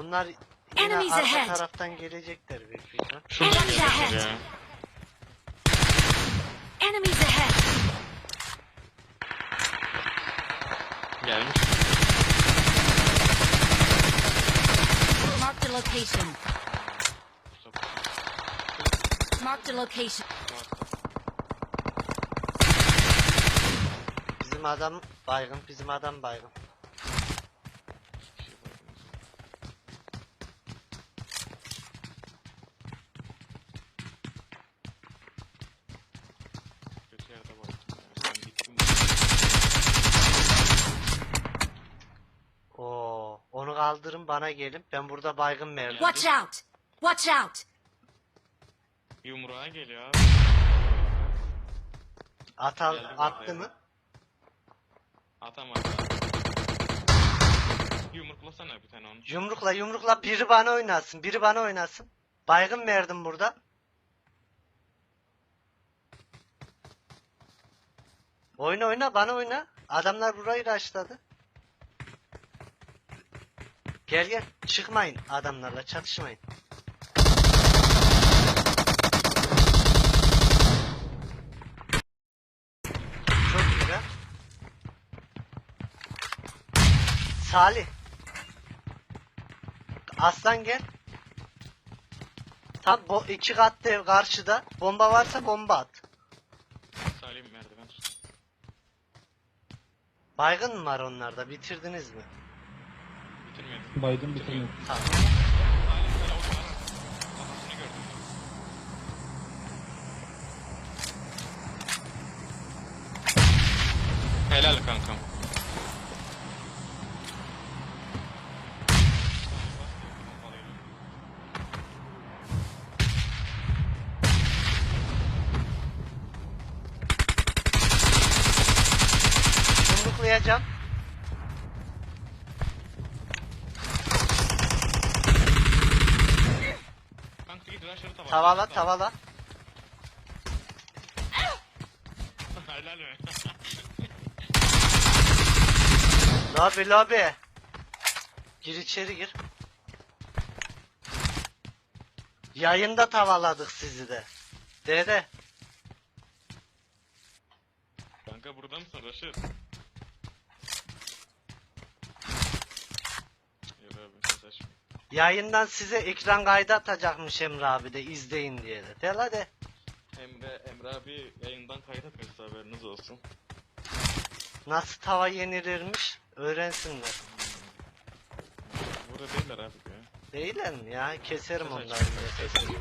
Bunlar yine Enemies arka ahead. taraftan gelecekler büyük bir ihtimal. Enemies ahead. ya. Enemies ahead! Gelmiş. Marked a location. Marked a location. Bizim adam baygın, bizim adam baygın. Kötü yerde var. Ben gittim. Oo, onu kaldırın bana gelin. Ben burada baygın verdim. Watch out! Watch out! Yumruğa geliyor abi. Atal, Geldim attı oraya. mı? Atamadı. Yumruklasana bir tane onu. Yumrukla yumrukla biri bana oynasın. Biri bana oynasın. Baygın verdim burada. Oyna oyna bana oyna. Adamlar burayı raşladı. Gel gel. Çıkmayın adamlarla çatışmayın. Çok güzel. Salih. Aslan gel. Tam bo iki katlı ev karşıda. Bomba varsa bomba at. Salim merdiven. Baygın mı var onlarda? Bitirdiniz mi? Bitirmedi. Baydın bitirdim. Tamam. Helal kankam. Yumruklayacağım. Tavala. Tavala. Helal mi? Lobi lobi. Gir içeri gir. Yayında tavaladık sizi de. Dede. Kanka burada mısın Raşit? Yayından size ekran kaydı atacakmış Emre abi de izleyin diye de. Del hadi. Emre, Emre abi yayından atmıştı haberiniz olsun. Nasıl tava yenilirmiş öğrensinler. Burada değiller abi ya. Değiller mi ya? Keserim onları açık. nefesini.